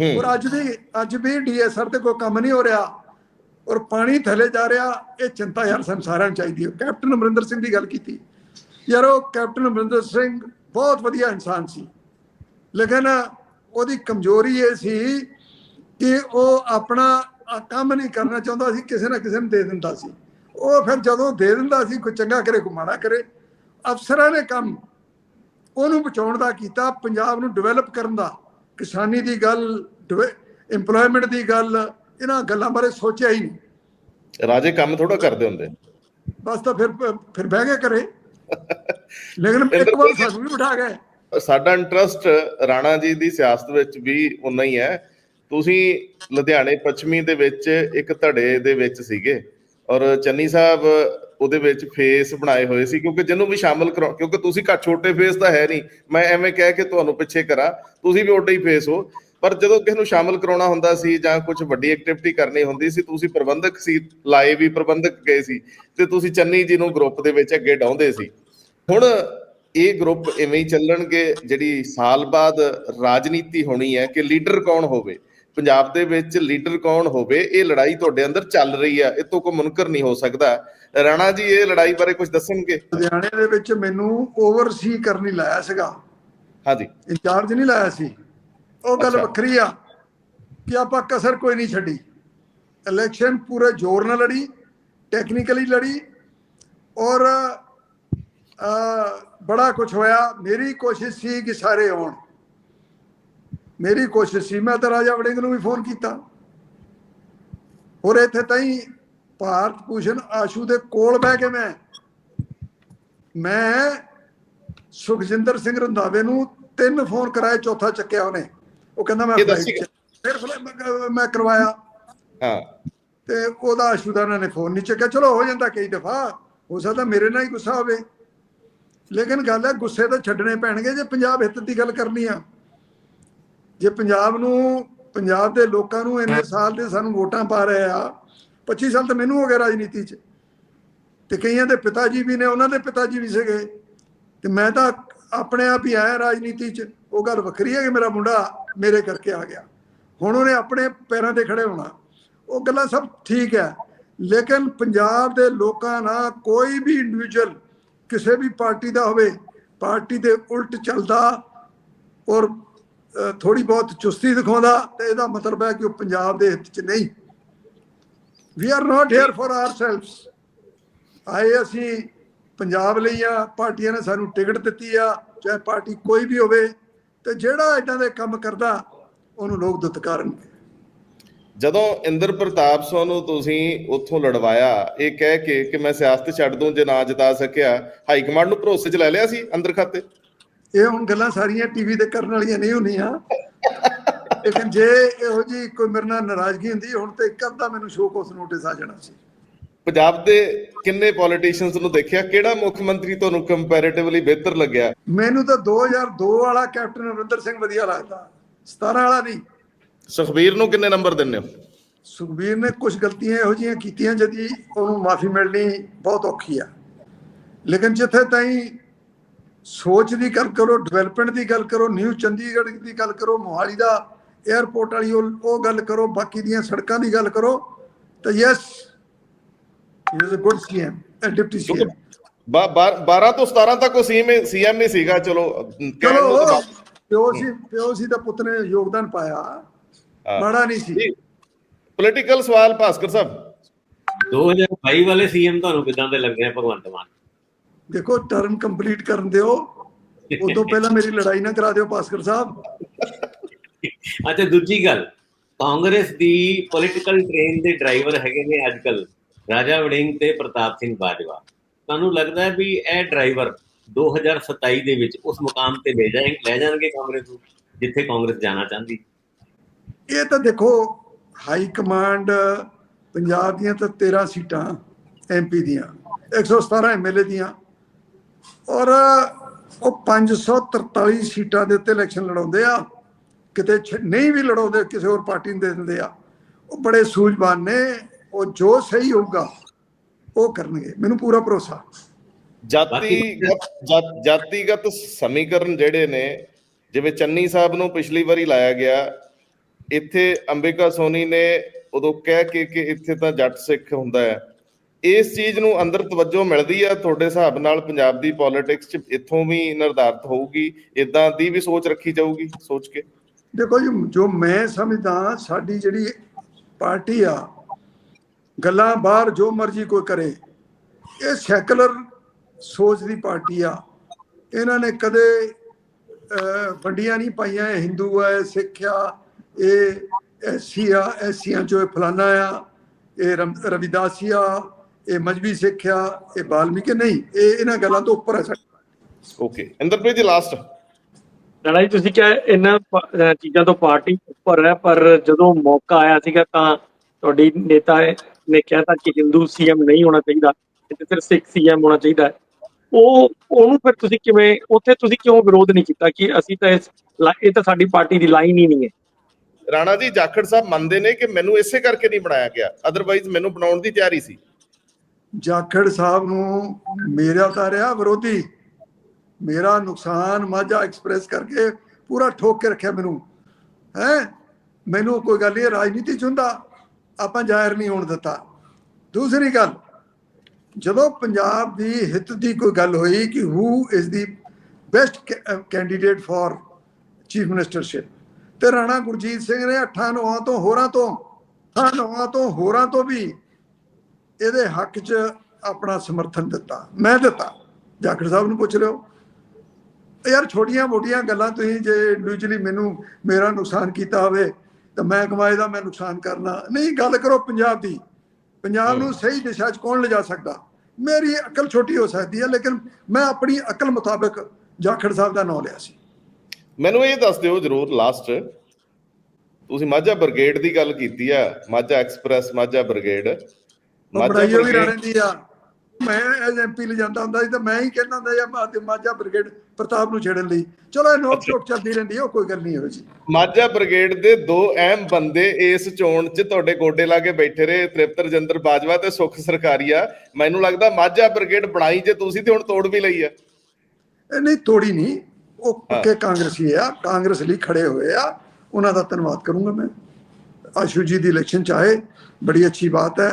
ਹੂੰ। ਔਰ ਅੱਜ ਵੀ ਅੱਜ ਵੀ ਡੀਐਸਆਰ ਤੇ ਕੋਈ ਕੰਮ ਨਹੀਂ ਹੋ ਰਿਹਾ। ਔਰ ਪਾਣੀ ਥੱਲੇ ਜਾ ਰਿਹਾ, ਇਹ ਚਿੰਤਾ ਯਾਰ ਸਾਨੂੰ ਸਾਰਿਆਂ ਨੂੰ ਚਾਹੀਦੀ ਹੈ। ਕੈਪਟਨ ਅਮਰਿੰਦਰ ਸਿੰਘ ਦੀ ਗੱਲ ਕੀਤੀ। ਯਾਰ ਉਹ ਕੈਪਟਨ ਅਮਰਿੰਦਰ ਸਿੰਘ ਬਹੁਤ ਵਧੀਆ ਇਨਸਾਨ ਸੀ। ਲੇਕਿਨ ਉਹਦੀ ਕਮਜ਼ੋਰੀ ਇਹ ਸੀ ਕਿ ਉਹ ਆਪਣਾ ਕੰਮ ਨਹੀਂ ਕਰਨਾ ਚਾਹੁੰਦਾ ਸੀ, ਕਿਸੇ ਨਾ ਕਿਸੇ ਨੂੰ ਦੇ ਦਿੰਦਾ ਸੀ। ਉਹ ਫਿਰ ਜਦੋਂ ਦੇ ਦਿੰਦਾ ਸੀ, ਕੋਈ ਚੰਗਾ ਕਰੇ, ਕੋਈ ਮਾੜਾ ਕਰੇ, ਅਫਸਰਾਂ ਨੇ ਕੰਮ ਉਹਨੂੰ ਬਚਾਉਣ ਦਾ ਕੀਤਾ, ਪੰਜਾਬ ਨੂੰ ਡਿਵੈਲਪ ਕਰਨ ਦਾ। ਕਿਸਾਨੀ ਦੀ ਗੱਲ ਇੰਪਲੋਇਮੈਂਟ ਦੀ ਗੱਲ ਇਹਨਾਂ ਗੱਲਾਂ ਬਾਰੇ ਸੋਚਿਆ ਹੀ ਨਹੀਂ। ਰਾਜੇ ਕੰਮ ਥੋੜਾ ਕਰਦੇ ਹੁੰਦੇ। ਬਸ ਤਾਂ ਫਿਰ ਫਿਰ ਬਹਿ ਕੇ ਕਰੇ ਲੇਕਿਨ ਇੱਕ ਵਾਰ ਸਾਨੂੰ ਵੀ ਬਿਠਾ ਗਏ। ਸਾਡਾ ਇੰਟਰਸਟ ਰਾਣਾ ਜੀ ਦੀ ਸਿਆਸਤ ਵਿੱਚ ਵੀ ਉਨਾ ਹੀ ਹੈ। ਤੁਸੀਂ ਲੁਧਿਆਣੇ ਪੱਛਮੀ ਦੇ ਵਿੱਚ ਇੱਕ ਧੜੇ ਦੇ ਵਿੱਚ ਸੀਗੇ ਔਰ ਚੰਨੀ ਸਾਹਿਬ ਉਹਦੇ ਵਿੱਚ ਫੇਸ ਬਣਾਏ ਹੋਏ ਸੀ ਕਿਉਂਕਿ ਜਿਹਨੂੰ ਵੀ ਸ਼ਾਮਲ ਕਰੋ ਕਿਉਂਕਿ ਤੁਸੀਂ ਘੱਟ ਛੋਟੇ ਫੇਸ ਤਾਂ ਹੈ ਨਹੀਂ। ਮੈਂ ਐਵੇਂ ਕਹਿ ਕੇ ਤੁਹਾਨੂੰ ਪਿੱਛੇ ਕਰਾਂ। ਤੁਸੀਂ ਵੀ ਓਡੇ ਹੀ ਫੇਸ ਹੋ। ਪਰ ਜਦੋਂ ਕਿਸੇ ਨੂੰ ਸ਼ਾਮਲ ਕਰਾਉਣਾ ਹੁੰਦਾ ਸੀ ਜਾਂ ਕੁਝ ਵੱਡੀ ਐਕਟੀਵਿਟੀ ਕਰਨੀ ਹੁੰਦੀ ਸੀ ਤੁਸੀਂ ਪ੍ਰਬੰਧਕ ਸੀ ਲਾਏ ਵੀ ਪ੍ਰਬੰਧਕ ਗਏ ਸੀ ਤੇ ਤੁਸੀਂ ਚੰਨੀ ਜੀ ਨੂੰ ਗਰੁੱਪ ਦੇ ਵਿੱਚ ਅੱਗੇ ਡਾਉਂਦੇ ਸੀ। ਹੁਣ ਇਹ ਗਰੁੱਪ ਇਵੇਂ ਹੀ ਚੱਲਣਗੇ ਜਿਹੜੀ ਸਾਲ ਬਾਅਦ ਰਾਜਨੀਤੀ ਹੋਣੀ ਹੈ ਕਿ ਲੀਡਰ ਕੌਣ ਹੋਵੇ? ਪੰਜਾਬ ਦੇ ਵਿੱਚ ਲੀਡਰ ਕੌਣ ਹੋਵੇ? ਇਹ ਲੜਾਈ ਤੁਹਾਡੇ ਅੰਦਰ ਚੱਲ ਰਹੀ ਆ ਇਹ ਤੋਂ ਕੋਈ ਮੁਨਕਰ ਨਹੀਂ ਹੋ ਸਕਦਾ। ਰਾਣਾ ਜੀ ਇਹ ਲੜਾਈ ਬਾਰੇ ਕੁਝ ਦੱਸਣਗੇ? ਲੁਧਿਆਣੇ ਦੇ ਵਿੱਚ ਮੈਨੂੰ ਓਵਰਸੀ ਕਰਨੀ ਲਾਇਆ ਸੀਗਾ। ਹਾਂਜੀ। ਇੰਚਾਰਜ ਨਹੀਂ ਲਾਇਆ ਸੀ। ਉਹ ਗੱਲ। ਵੱਖਰੀ ਆ ਕਿ ਆਪਾਂ ਕਸਰ ਕੋਈ ਨਹੀਂ ਛੱਡੀ। ਇਲੈਕਸ਼ਨ ਪੂਰੇ ਜ਼ੋਰ ਨਾਲ ਲੜੀ ਟੈਕਨੀਕਲੀ ਲੜੀ ਔਰ ਬੜਾ ਕੁਝ ਹੋਇਆ। ਮੇਰੀ ਕੋਸ਼ਿਸ਼ ਸੀ ਕਿ ਸਾਰੇ ਆਉਣ। ਮੇਰੀ ਕੋਸ਼ਿਸ਼ ਸੀ। ਮੈਂ ਤਾਂ ਰਾਜਾ ਵੜਿੰਗ ਨੂੰ ਵੀ ਫੋਨ ਕੀਤਾ। ਔਰ ਇੱਥੇ ਤਾਈ ਭਾਰਤ ਭੂਸ਼ਣ ਆਸ਼ੂ ਦੇ ਕੋਲ ਬਹਿ ਕੇ ਮੈਂ ਮੈਂ ਸੁਖਜਿੰਦਰ ਸਿੰਘ ਰੰਧਾਵੇ ਨੂੰ ਤਿੰਨ ਫੋਨ ਕਰਾਏ ਚੌਥਾ ਚੱਕਿਆ ਉਹਨੇ। ਉਹ ਕਹਿੰਦਾ ਮੈਂ ਇਹ ਦੱਸੀ-। ਫਿਰ ਫਲ- ਮੈਂ- ਕਰਵਾਇਆ। ਹਾਂ। ਤੇ ਉਹਦਾ ਉਹਨਾਂ ਨੇ ਫੋਨ ਨਹੀਂ ਚੱਕਿਆ। ਚਲੋ ਹੋ ਜਾਂਦਾ ਕਈ ਦਫਾ। ਹੋ ਸਕਦਾ ਮੇਰੇ ਨਾਲ ਹੀ ਗੁੱਸਾ ਹੋਵੇ। ਲੇਕਿਨ ਗੱਲ ਹੈ ਗੁੱਸੇ ਤਾਂ ਛੱਡਣੇ ਪੈਣਗੇ ਜੇ ਪੰਜਾਬ ਹਿੱਤ ਦੀ ਗੱਲ ਕਰਨੀ ਆ। ਜੇ ਪੰਜਾਬ ਨੂੰ ਪੰਜਾਬ ਦੇ ਲੋਕਾਂ ਨੂੰ ਇੰਨੇ ਸਾਲ ਦੇ ਸਾਨੂੰ ਵੋਟਾਂ ਪਾ ਰਹੇ ਆ 25 ਸਾਲ ਤਾਂ ਮੈਨੂੰ ਹੋ ਗਏ ਰਾਜਨੀਤੀ 'ਚ। ਤੇ ਕਈਆਂ ਦੇ ਪਿਤਾ ਜੀ ਵੀ ਨੇ ਉਹਨਾਂ ਦੇ ਪਿਤਾ ਜੀ ਵੀ ਸੀਗੇ। ਤੇ ਮੈਂ ਤਾਂ ਆਪਣੇ ਆਪ ਹੀ ਆਇਆ ਰਾਜਨੀਤੀ 'ਚ ਉਹ ਗੱਲ ਵੱਖਰੀ ਹੈ ਕਿ ਮੇਰਾ ਮੁੰਡਾ ਮੇਰੇ ਕਰਕੇ ਆ ਗਿਆ। ਹੁਣ ਉਹਨੇ ਆਪਣੇ ਪੈਰਾਂ ਤੇ ਖੜੇ ਹੋਣਾ। ਉਹ ਗੱਲਾਂ ਸਭ ਠੀਕ ਹੈ ਲੇਕਿਨ ਪੰਜਾਬ ਦੇ ਲੋਕਾਂ ਨਾਲ ਕੋਈ ਵੀ ਇੰਡੀਵਿਜੂਅਲ ਕਿਸੇ ਵੀ ਪਾਰਟੀ ਦਾ ਹੋਵੇ ਪਾਰਟੀ ਦੇ ਉਲਟ ਚੱਲਦਾ ਔਰ ਥੋੜੀ ਬਹੁਤ ਚੁਸਤੀ ਦਿਖਾਉਂਦਾ ਤੇ ਇਹਦਾ ਮਤਲਬ ਹੈ ਕਿ ਉਹ ਪੰਜਾਬ ਦੇ ਹਿੱਤ 'ਚ ਨਹੀਂ। We are not here for ourselves ਆਏ ਅਸੀਂ ਪੰਜਾਬ ਲਈ ਆ ਪਾਰਟੀਆਂ ਨੇ ਸਾਨੂੰ ਟਿਕਟ ਦਿੱਤੀ ਆ ਚਾਹੇ ਪਾਰਟੀ ਕੋਈ ਵੀ ਹੋਵੇ ਤੇ ਜਿਹੜਾ ਇਦਾਂ ਦੇ ਕੰਮ ਕਰਦਾ ਉਹਨੂੰ ਲੋਕ ਦੁਤਕਾਰਨਗੇ ਜਦੋਂ ਇੰਦਰ ਪ੍ਰਤਾਪ ਸਿੰਘ ਨੂੰ ਤੁਸੀਂ ਉੱਥੋਂ ਲੜਵਾਇਆ ਇਹ ਕਹਿ ਕੇ ਕਿ ਮੈਂ ਸਿਆਸਤ ਛੱਡ ਦੂੰ ਜੇ ਨਾ ਜਿਤਾ ਸਕਿਆ ਹਾਈ ਕਮਾਂਡ ਨੂੰ ਭਰੋਸੇ 'ਚ ਲੈ ਲਿਆ ਸੀ ਅੰਦਰ ਖਾਤੇ? ਇਹ ਹੁਣ ਗੱਲਾਂ ਸਾਰੀਆਂ ਟੀਵੀ ਤੇ ਕਰਨ ਵਾਲੀਆਂ ਨਹੀਂ ਹੁੰਦੀਆਂ। ਲੇਕਿਨ ਜੇ ਇਹੋ ਜੀ ਕੋਈ ਮੇਰੇ ਨਾਲ ਨਾਰਾਜ਼ਗੀ ਹੁੰਦੀ ਹੁਣ ਤੇ ਇੱਕ ਅੱਧਾ ਮੈਨੂੰ ਸ਼ੋਕ ਉਸ ਨੋਟਿਸ ਆ ਜਾਣਾ ਸੀ। ਪੰਜਾਬ ਦੇ ਕਿੰਨੇ ਪੋਲੀਟੀਸ਼ੀਅਨਸ ਨੂੰ ਦੇਖਿਆ? ਕਿਹੜਾ ਮੁੱਖ ਮੰਤਰੀ ਤੁਹਾਨੂੰ ਕੰਪੈਰੀਟਿਵਲੀ ਬਿਹਤਰ ਲੱਗਿਆ? ਮੈਨੂੰ ਤਾਂ 2002 ਵਾਲਾ ਕੈਪਟਨ ਅਮਰਿੰਦਰ ਸਿੰਘ ਵਧੀਆ ਲੱਗਦਾ। 17 ਵਾਲਾ ਨਹੀਂ। ਸੁਖਬੀਰ ਨੂੰ ਕਿੰਨੇ ਨੰਬਰ ਦਿੰਦੇ ਹੋ? ਸੁਖਬੀਰ ਨੇ ਕੁਝ ਗਲਤੀਆਂ ਇਹੋ ਜਿਹੀਆਂ ਕੀਤੀਆਂ ਜਿਹਦੀ ਉਹਨੂੰ ਮਾਫੀ ਮਿਲਣੀ ਬਹੁਤ ਔਖੀ ਆ। ਲੇਕਿਨ ਜਿੱਥੇ ਤਾਈਂ ਸੋਚ ਦੀ ਗੱਲ ਕਰੋ ਡਿਵੈਲਪਮੈਂਟ ਦੀ ਗੱਲ ਕਰੋ ਨਿਊ ਚੰਡੀਗੜ੍ਹ ਦੀ ਗੱਲ ਕਰੋ ਮੋਹਾਲੀ ਦਾ 에ਅਰਪੋਰਟ ਵਾਲੀ ਉਹ ਉਹ ਗੱਲ ਕਰੋ ਬਾਕੀ ਦੀਆਂ ਸੜਕਾਂ ਦੀ ਗੱਲ ਕਰੋ ਤਾਂ yes he is a good CM a deputy CM 12 ਤੋਂ 17 ਤੱਕ ਉਹ ਸੀਐਮ ਸੀਐਮ ਹੀ ਸੀਗਾ ਚਲੋ ਚਲੋ ਪਿਓ ਸੀ ਪਿਓ ਸੀ ਦਾ ਪੁੱਤ ਨੇ ਯੋਗਦਾਨ ਪਾਇਆ। ਮਾੜਾ ਨਹੀਂ ਸੀ। ਪੋਲੀਟੀਕਲ ਸਵਾਲ ਭਾਸਕਰ ਸਾਹਿਬ। 2022 ਵਾਲੇ ਸੀਐਮ ਤੁਹਾਨੂੰ ਕਿਦਾਂ ਦੇ ਲੱਗੇ ਆ ਭਗਵੰਤ ਮਾਨ? ਦੇਖੋ ਟਰਮ ਕੰਪਲੀਟ ਕਰਨ ਦਿਓ। ਉਸ ਤੋਂ ਪਹਿਲਾਂ ਮੇਰੀ ਲੜਾਈ ਨਾ ਕਰਾ ਦਿਓ ਭਾਸਕਰ ਸਾਹਿਬ। ਅੱਛਾ ਦੂਜੀ ਗੱਲ। ਕਾਂਗਰਸ ਦੀ ਪੋਲੀਟੀਕਲ ਟ੍ਰੇਨ ਦੇ ਡਰਾਈਵਰ ਹੈਗੇ ਨੇ ਅੱਜਕੱਲ ਰਾਜਾ ਵੜਿੰਗ ਤੇ ਪ੍ਰਤਾਪ ਸਿੰਘ ਬਾਜਵਾ। ਤੁਹਾਨੂੰ ਲੱਗਦਾ ਹੈ ਵੀ ਇਹ ਡਰਾਈਵਰ 2027 ਦੇ ਵਿੱਚ ਉਸ ਮੁਕਾਮ ਤੇ ਲੈ ਜਾਣਗੇ ਲੈ ਜਾਣਗੇ ਕਾਂਗਰਸ ਨੂੰ, ਜਿੱਥੇ ਕਾਂਗਰਸ ਜਾਣਾ ਚਾਹੁੰਦੀ? ਇਹ ਤਾਂ ਦੇਖੋ, ਹਾਈ ਕਮਾਂਡ ਪੰਜਾਬ ਦੀਆਂ ਤਾਂ 13 ਸੀਟਾਂ ਐਮਪੀ ਦੀਆਂ 117 ਐਮਐਲਏ ਦੀਆਂ, ਔਰ ਉਹ 543 ਸੀਟਾਂ ਦੇ ਉੱਤੇ ਇਲੈਕਸ਼ਨ ਲੜਾਉਂਦੇ ਆ, ਕਿਤੇ ਨਹੀਂ ਵੀ ਲੜਾਉਂਦੇ, ਕਿਸੇ ਹੋਰ ਪਾਰਟੀ ਨੂੰ ਦੇ ਦਿੰਦੇ ਆ। ਉਹ ਬੜੇ ਸੂਝਵਾਨ ਨੇ ਉਹ ਜੋ ਸਹੀ ਹੋਊਗਾ ਉਹ ਕਰਨਗੇ। ਮੈਨੂੰ ਪੂਰਾ ਭਰੋਸਾ। ਜਾਤੀਗਤ ਜਾਤੀਗਤ ਸਮੀਕਰਨ ਜਿਹੜੇ ਨੇ ਜਿਵੇਂ ਚੰਨੀ ਸਾਹਿਬ ਨੂੰ ਪਿਛਲੀ ਵਾਰੀ ਲਾਇਆ ਗਿਆ ਇੱਥੇ ਅੰਬਿਕਾ ਸੋਨੀ ਨੇ ਉਦੋਂ ਕਹਿ ਕੇ ਕਿ ਇੱਥੇ ਤਾਂ ਜੱਟ ਸਿੱਖ ਹੁੰਦਾ ਹੈ। ਇਸ ਚੀਜ਼ ਨੂੰ ਅੰਦਰ ਤਵੱਜੋ ਮਿਲਦੀ ਆ ਤੁਹਾਡੇ ਹਿਸਾਬ ਨਾਲ ਪੰਜਾਬ ਦੀ ਪੋਲਿਟਿਕਸ 'ਚ ਇੱਥੋਂ ਵੀ ਨਿਰਧਾਰਤ ਹੋਊਗੀ? ਇਦਾਂ ਦੀ ਵੀ ਸੋਚ ਰੱਖੀ ਜਾਊਗੀ ਸੋਚ ਕੇ? ਦੇਖੋ ਜੀ ਜੋ ਮੈਂ ਸਮਝਦਾ ਸਾਡੀ ਜਿਹੜੀ ਪਾਰਟੀ ਆ ਗੱਲਾਂ ਬਾਹਰ ਜੋ ਮਰਜ਼ੀ ਕੋਈ ਕਰੇ। ਇਹ ਸੈਕੂਲਰ ਸੋਚ ਦੀ ਪਾਰਟੀ ਆ। ਇਹਨਾਂ ਨੇ ਕਦੇ ਵੰਡੀਆਂ ਨਹੀਂ ਪਾਈਆਂ। ਇਹ ਹਿੰਦੂ ਆ ਇਹ ਸਿੱਖ ਆ ਇਹ ਐਸੀ ਆ ਐਸੀਆਂ ਚੋਂ ਇਹ ਫਲਾਨਾ ਆ ਇਹ ਰਵਿਦਾਸੀ ਆ ਇਹ ਮਜਬੀ ਸਿੱਖ ਆ ਇਹ ਬਾਲਮੀਕੀ ਨਹੀਂ ਇਹ ਇਹਨਾਂ ਗੱਲਾਂ ਤੋਂ ਉੱਪਰ ਹੈ ਸਾਡੀ ਓਕੇ। ਇੰਦਰਪ੍ਰੀਤ ਜੀ ਲਾਸਟ ਲੜਾਈ ਜੀ ਤੁਸੀਂ ਕਿਹਾ ਇਹਨਾਂ ਚੀਜ਼ਾਂ ਤੋਂ ਪਾਰਟੀ ਉੱਪਰ ਹੈ ਪਰ ਜਦੋਂ ਮੌਕਾ ਆਇਆ ਸੀਗਾ ਤਾਂ ਤੁਹਾਡੀ ਨੇਤਾ ਨੇ ਕਿਹਾ ਤਾਂ ਕਿ ਹਿੰਦੂ ਸੀਐਮ ਨਹੀਂ ਹੋਣਾ ਚਾਹੀਦਾ ਤੇ ਸਿਰਫ ਸਿੱਖ ਸੀਐਮ ਹੋਣਾ ਚਾਹੀਦਾ। ਉਹ ਉਹਨੂੰ ਫਿਰ ਤੁਸੀਂ ਕਿਵੇਂ ਉੱਥੇ ਤੁਸੀਂ ਕਿਉਂ ਵਿਰੋਧ ਨਹੀਂ ਕੀਤਾ ਕਿ ਅਸੀਂ ਤਾਂ ਇਸ ਇਹ ਤਾਂ ਸਾਡੀ ਪਾਰਟੀ ਦੀ ਲਾਈਨ ਹੀ ਨਹੀਂ ਹੈ। ਰਾਣਾ ਜੀ ਜਾਖੜ ਸਾਹਿਬ ਮੰਨਦੇ ਨੇ ਕਿ ਮੈਨੂੰ ਇਸੇ ਕਰਕੇ ਨਹੀਂ ਬਣਾਇਆ ਗਿਆ ਅਦਰਵਾਈਜ਼ ਮੈਨੂੰ ਬਣਾਉਣ ਦੀ ਤਿਆਰੀ ਸੀ। ਜਾਖੜ ਸਾਹਿਬ ਨੂੰ ਮੇਰਾ ਤਾਂ ਰਿਹਾ ਵਿਰੋਧੀ। ਮੇਰਾ ਨੁਕਸਾਨ ਮਾਝਾ ਐਕਸਪ੍ਰੈਸ ਕਰਕੇ ਪੂਰਾ ਠੋਕ ਕੇ ਰੱਖਿਆ ਮੈਨੂੰ। ਹੈ? ਮੈਨੂੰ ਕੋਈ ਗੱਲ ਨਹੀਂ ਰਾਜਨੀਤੀ ਚ ਹੁੰਦਾ। ਆਪਾਂ ਜ਼ਾਹਿਰ ਨਹੀਂ ਹੋਣ ਦਿੱਤਾ। ਦੂਸਰੀ ਗੱਲ, ਜਦੋਂ ਪੰਜਾਬ ਦੀ ਹਿੱਤ ਦੀ ਕੋਈ ਗੱਲ ਹੋਈ ਕਿ who is the best candidate for chief ministership ਤੇ ਰਾਣਾ ਗੁਰਜੀਤ ਸਿੰਘ ਨੇ 8 ਨੌਂ ਤੋਂ ਹੋਰਾਂ ਤੋਂ 8 ਨੌਂ ਤੋਂ ਹੋਰਾਂ ਤੋਂ ਵੀ ਇਹਦੇ ਹੱਕ 'ਚ ਆਪਣਾ ਸਮਰਥਨ ਦਿੱਤਾ, ਮੈਂ ਦਿੱਤਾ। ਜਾਖੜ ਸਾਹਿਬ ਨੂੰ ਪੁੱਛ ਲਿਓ। ਯਾਰ ਛੋਟੀਆਂ ਮੋਟੀਆਂ ਗੱਲਾਂ ਤੁਸੀਂ ਜੇ ਇੰਡੀਵਿਜੂਅਲੀ ਮੈਨੂੰ ਮੇਰਾ ਨੁਕਸਾਨ ਕੀਤਾ ਹੋਵੇ ਤਾਂ ਮੈਂ ਕਮਾਏ ਦਾ ਮੈਂ ਨੁਕਸਾਨ ਕਰਨਾ। ਨਹੀਂ ਗੱਲ ਕਰੋ ਪੰਜਾਬ ਦੀ। ਪੰਜਾਬ ਨੂੰ ਸਹੀ ਦਿਸ਼ਾ 'ਚ ਕੌਣ ਲਿਜਾ ਸਕਦਾ? ਮੇਰੀ ਅਕਲ ਛੋਟੀ ਹੋ ਸਕਦੀ ਹੈ ਲੇਕਿਨ ਮੈਂ ਆਪਣੀ ਅਕਲ ਮੁਤਾਬਕ ਜਾਖੜ ਸਾਹਿਬ ਦਾ ਨਾਮ ਲਿਆ ਸੀ। ਮੈਨੂੰ ਇਹ ਦੱਸ ਦਿਓ ਜਰੂਰ ਲਾਸਟ ਤੁਸੀਂ ਮਾਝਾ ਬ੍ਰਿਗੇਡ ਦੀ ਗੱਲ ਕੀਤੀ ਆ ਮਾਝਾ ਐਕਸਪ੍ਰੈਸ ਮਾਝਾ ਬ੍ਰਿਗੇਡ। ਉਹ ਬਣਾਈਓ ਵੀ ਰਾਣੇ ਦੀ ਆ। ਮੈਂ ਐਜ਼ ਐਮਪੀ ਲੈ ਜਾਂਦਾ ਹੁੰਦਾ ਸੀ ਤਾਂ ਮੈਂ ਹੀ ਕਹਿੰਦਾ ਹੁੰਦਾ ਯਾ ਮਾਝਾ ਮਾਝਾ ਬ੍ਰਿਗੇਡ ਪ੍ਰਤਾਪ ਨੂੰ ਛੇੜਨ ਲਈ। ਚਲੋ ਇਹ ਨੋਕ ਝੋਕ ਚੱਲਦੀ ਰਹਿੰਦੀ ਉਹ ਕੋਈ ਗੱਲ ਨਹੀਂ ਹੋਈ ਜੀ ਮਾਝਾ ਬ੍ਰਿਗੇਡ ਦੇ ਦੋ ਅਹਿਮ ਬੰਦੇ ਇਸ ਚੋਣ 'ਚ ਤੁਹਾਡੇ ਗੋਡੇ ਲਾ ਕੇ ਬੈਠੇ ਰਹੇ ਤ੍ਰਿਪਤ ਰਜਿੰਦਰ ਬਾਜਵਾ ਤੇ ਸੁਖ ਸਰਕਾਰੀਆ। ਮੈਨੂੰ ਲੱਗਦਾ ਮਾਝਾ ਬ੍ਰਿਗੇਡ ਬਣਾਈ ਜੇ ਤੁਸੀਂ ਤੇ ਹੁਣ ਤੋੜ ਵੀ ਲਈ ਆ। ਨਹੀਂ ਤੋੜੀ ਨਹੀਂ। ਉਹ ਪੱਕੇ ਕਾਂਗਰਸੀ ਆ ਕਾਂਗਰਸ ਲਈ ਖੜੇ ਹੋਏ ਆ। ਉਹਨਾਂ ਦਾ ਧੰਨਵਾਦ ਕਰੂੰਗਾ ਮੈਂ। ਆਸ਼ੂ ਜੀ ਦੀ ਇਲੈਕਸ਼ਨ ਚਾਹੇ ਬੜੀ ਅੱਛੀ ਬਾਤ ਹੈ।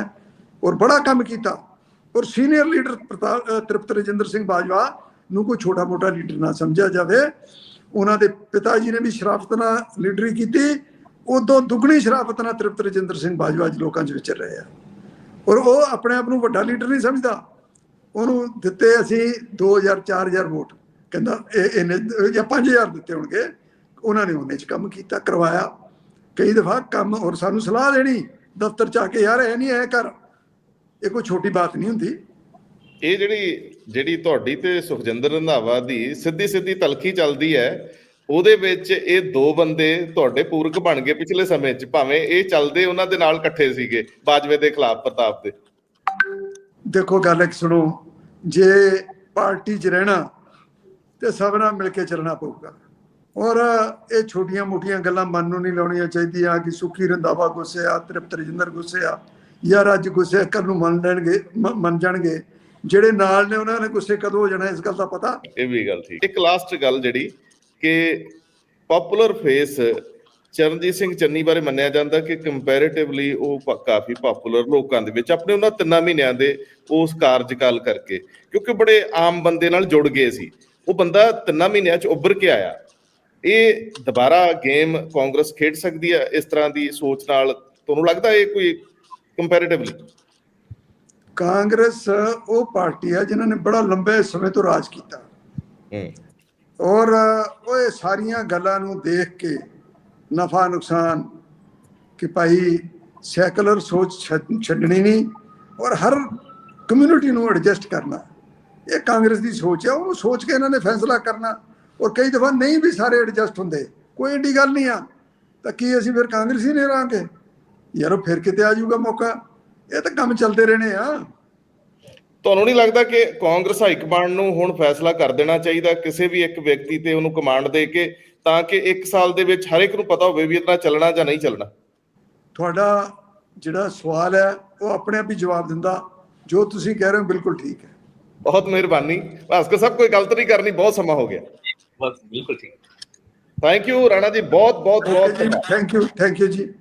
ਔਰ ਬੜਾ ਕੰਮ ਕੀਤਾ। ਔਰ ਸੀਨੀਅਰ ਲੀਡਰ ਪ੍ਰਤਾਪ ਤ੍ਰਿਪਤ ਰਜਿੰਦਰ ਸਿੰਘ ਬਾਜਵਾ ਨੂੰ ਕੋਈ ਛੋਟਾ ਮੋਟਾ ਲੀਡਰ ਨਾ ਸਮਝਿਆ ਜਾਵੇ। ਉਹਨਾਂ ਦੇ ਪਿਤਾ ਜੀ ਨੇ ਵੀ ਸ਼ਰਾਫਤ ਨਾਲ ਲੀਡਰੀ ਕੀਤੀ। ਉਦੋਂ ਦੁੱਗਣੀ ਸ਼ਰਾਫਤ ਨਾਲ ਤ੍ਰਿਪਤ ਰਜਿੰਦਰ ਸਿੰਘ ਬਾਜਵਾ ਅੱਜ ਲੋਕਾਂ 'ਚ ਵਿਚਰ ਰਹੇ ਆ। ਔਰ ਉਹ ਆਪਣੇ ਆਪ ਨੂੰ ਵੱਡਾ ਲੀਡਰ ਨਹੀਂ ਸਮਝਦਾ। ਉਹਨੂੰ ਦਿੱਤੇ ਅਸੀਂ 2000 4000 ਵੋਟ। ਕਹਿੰਦਾ ਇਹ, ਇਹਨੇ, ਜਾਂ 5000 ਦਿੱਤੇ ਹੋਣਗੇ। ਉਹਨਾਂ ਨੇ ਉਹਨੇ ਚ ਕੰਮ ਕੀਤਾ, ਕਰਵਾਇਆ। ਕਈ ਦਫਾ ਕੰਮ ਔਰ ਸਾਨੂੰ ਸਲਾਹ ਦੇਣੀ, ਦਫ਼ਤਰ ਚ ਆ ਕੇ, ਯਾਰ, ਇਹ ਨਹੀਂ ਐ ਕਰ। ਇਹ ਕੋਈ ਛੋਟੀ ਬਾਤ ਨਹੀਂ ਹੁੰਦੀ। ਇਹ ਜਿਹੜੀ ਜਿਹੜੀ ਤੁਹਾਡੀ ਤੇ ਸੁਖਜਿੰਦਰ ਰੰਧਾਵਾ ਦੀ ਸਿੱਧੀ ਸਿੱਧੀ ਤਲਖੀ ਚੱਲਦੀ ਹੈ ਉਹਦੇ ਵਿੱਚ ਇਹ ਦੋ ਬੰਦੇ ਤੁਹਾਡੇ ਪੂਰਕ ਬਣ ਗਏ ਪਿਛਲੇ ਸਮੇਂ 'ਚ ਭਾਵੇਂ ਇਹ ਚੱਲਦੇ ਉਹਨਾਂ ਦੇ ਨਾਲ ਇਕੱਠੇ ਸੀਗੇ ਬਾਜਵੇ ਦੇ ਖਿਲਾਫ ਪ੍ਰਤਾਪ ਦੇ। ਦੇਖੋ ਗੱਲ ਇੱਕ ਸੁਣੋ ਜੇ ਪਾਰਟੀ 'ਚ ਰਹਿਣਾ ਤੇ ਸਭ ਨਾਲ ਮਿਲ ਕੇ ਚੱਲਣਾ ਪਊਗਾ। ਔਰ ਇਹ ਛੋਟੀਆਂ ਮੋਟੀਆਂ ਗੱਲਾਂ ਮਨ ਨੂੰ ਨਹੀਂ ਲਾਉਣੀਆਂ ਚਾਹੀਦੀਆਂ ਕਿ ਸੁਖੀ ਰੰਧਾਵਾ ਗੁੱਸੇ ਆ ਤ੍ਰਿਪਤ ਰਜਿੰਦਰ ਗੁੱਸੇ ਆ। ਯਾਰ ਅੱਜ ਗੁੱਸੇ ਕਰ ਨੂੰ ਮੰਨ ਲੈਣਗੇ ਮੰਨ ਜਾਣਗੇ। ਜਿਹੜੇ ਨਾਲ ਨੇ, ਉਹਨਾਂ ਨੇ ਗੁੱਸੇ ਕਦੋਂ ਹੋ ਜਾਣਾ, ਇਸ ਗੱਲ ਦਾ ਪਤਾ? ਇਹ ਵੀ ਗੱਲ ਠੀਕ। ਇੱਕ ਲਾਸਟ ਗੱਲ ਜਿਹੜੀ, ਕਿ ਪਪੂਲਰ ਫੇਸ ਚਰਨਜੀਤ ਸਿੰਘ ਚੰਨੀ ਬਾਰੇ ਮੰਨਿਆ ਜਾਂਦਾ ਕਿ ਕੰਪੈਰੀਟਿਵਲੀ ਉਹ ਕਾਫੀ ਪਪੂਲਰ ਲੋਕਾਂ ਦੇ ਵਿੱਚ, ਆਪਣੇ ਉਹਨਾਂ ਤਿੰਨਾਂ ਮਹੀਨਿਆਂ ਦੇ ਉਸ ਕਾਰਜਕਾਲ ਕਰਕੇ, ਕਿਉਂਕਿ ਬੜੇ ਆਮ ਬੰਦੇ ਨਾਲ ਜੁੜ ਗਏ ਸੀ। ਉਹ ਬੰਦਾ ਤਿੰਨਾਂ ਮਹੀਨਿਆਂ 'ਚ ਉੱਭਰ ਕੇ ਆਇਆ। ਇਹ ਦੁਬਾਰਾ ਗੇਮ ਕਾਂਗਰਸ ਖੇਡ ਸਕਦੀ ਹੈ, ਇਸ ਤਰ੍ਹਾਂ ਦੀ ਸੋਚ ਨਾਲ ਤੁਹਾਨੂੰ ਲੱਗਦਾ ਇਹ ਕੋਈ ਕੰਪੈਰੀਟਿਵਲੀ ਕਾਂਗਰਸ ਉਹ ਪਾਰਟੀ ਹੈ ਜਿਨ੍ਹਾਂ ਨੇ ਬੜਾ ਲੰਬੇ ਸਮੇਂ ਤੋਂ ਰਾਜ ਕੀਤਾ। ਹੂੰ। ਔਰ ਉਹ ਸਾਰੀਆਂ ਗੱਲਾਂ ਨੂੰ ਦੇਖ ਕੇ ਨਫਾ ਨੁਕਸਾਨ ਕਿ ਭਾਈ ਸੈਕੂਲਰ ਸੋਚ ਛੱਡ- ਛੱਡਣੀ ਨਹੀਂ ਔਰ ਹਰ ਕਮਿਊਨਿਟੀ ਨੂੰ ਐਡਜਸਟ ਕਰਨਾ। ਇਹ ਕਾਂਗਰਸ ਦੀ ਸੋਚ ਹੈ ਉਹਨੂੰ ਸੋਚ ਕੇ ਇਹਨਾਂ ਨੇ ਫੈਸਲਾ ਕਰਨਾ ਔਰ ਕਈ ਦਫਾ ਨਹੀਂ ਵੀ ਸਾਰੇ ਐਡਜਸਟ ਹੁੰਦੇ ਕੋਈ ਏਡੀ ਗੱਲ ਨਹੀਂ ਆ। ਤਾਂ ਕੀ ਅਸੀਂ ਫਿਰ ਕਾਂਗਰਸੀ ਨਹੀਂ ਰਹਾਂਗੇ ਯਾਰੋ ਫਿਰ ਕਿਤੇ ਆ ਜਾਊਗਾ ਮੌਕਾ? ਇਹ ਤਾਂ ਕੰਮ ਚੱਲਦੇ ਰਹਿਣੇ ਆ। ਤੁਹਾਨੂੰ ਨਹੀਂ ਲੱਗਦਾ ਕਿ ਕਾਂਗਰਸ ਹਾਈ ਕਮਾਂਡ ਨੂੰ ਹੁਣ ਫੈਸਲਾ ਕਰ ਦੇਣਾ ਚਾਹੀਦਾ? ਕਿਸੇ ਵੀ ਇੱਕ ਵਿਅਕਤੀ ਤੇ ਉਹਨੂੰ ਕਮਾਂਡ ਦੇ ਕੇ ਤਾਂ ਕਿ 1 ਸਾਲ ਦੇ ਵਿੱਚ ਹਰ ਇੱਕ ਨੂੰ ਪਤਾ ਹੋਵੇ ਵੀ ਇਹਦਾ ਚੱਲਣਾ ਜਾਂ ਨਹੀਂ ਚੱਲਣਾ। ਤੁਹਾਡਾ ਜਿਹੜਾ ਸਵਾਲ ਹੈ ਉਹ ਆਪਣੇ ਆਪ ਹੀ ਜਵਾਬ ਦਿੰਦਾ। ਜੋ ਤੁਸੀਂ ਕਹਿ ਰਹੇ ਹੋ ਬਿਲਕੁਲ ਠੀਕ ਹੈ। ਬਹੁਤ ਮਿਹਰਬਾਨੀ। ਭਾਸਕਰ ਸਾਹਿਬ ਕੋਈ ਗਲਤ ਨਹੀਂ ਕਰਨੀ ਬਹੁਤ ਸਮਾਂ ਹੋ ਗਿਆ। ਬਸ ਬਿਲਕੁਲ ਠੀਕ। ਥੈਂਕ ਯੂ ਰਾਣਾ ਜੀ ਬਹੁਤ ਬਹੁਤ ਬਹੁਤ ਥੈਂਕ ਯੂ ਥੈਂਕ ਯੂ ਜੀ।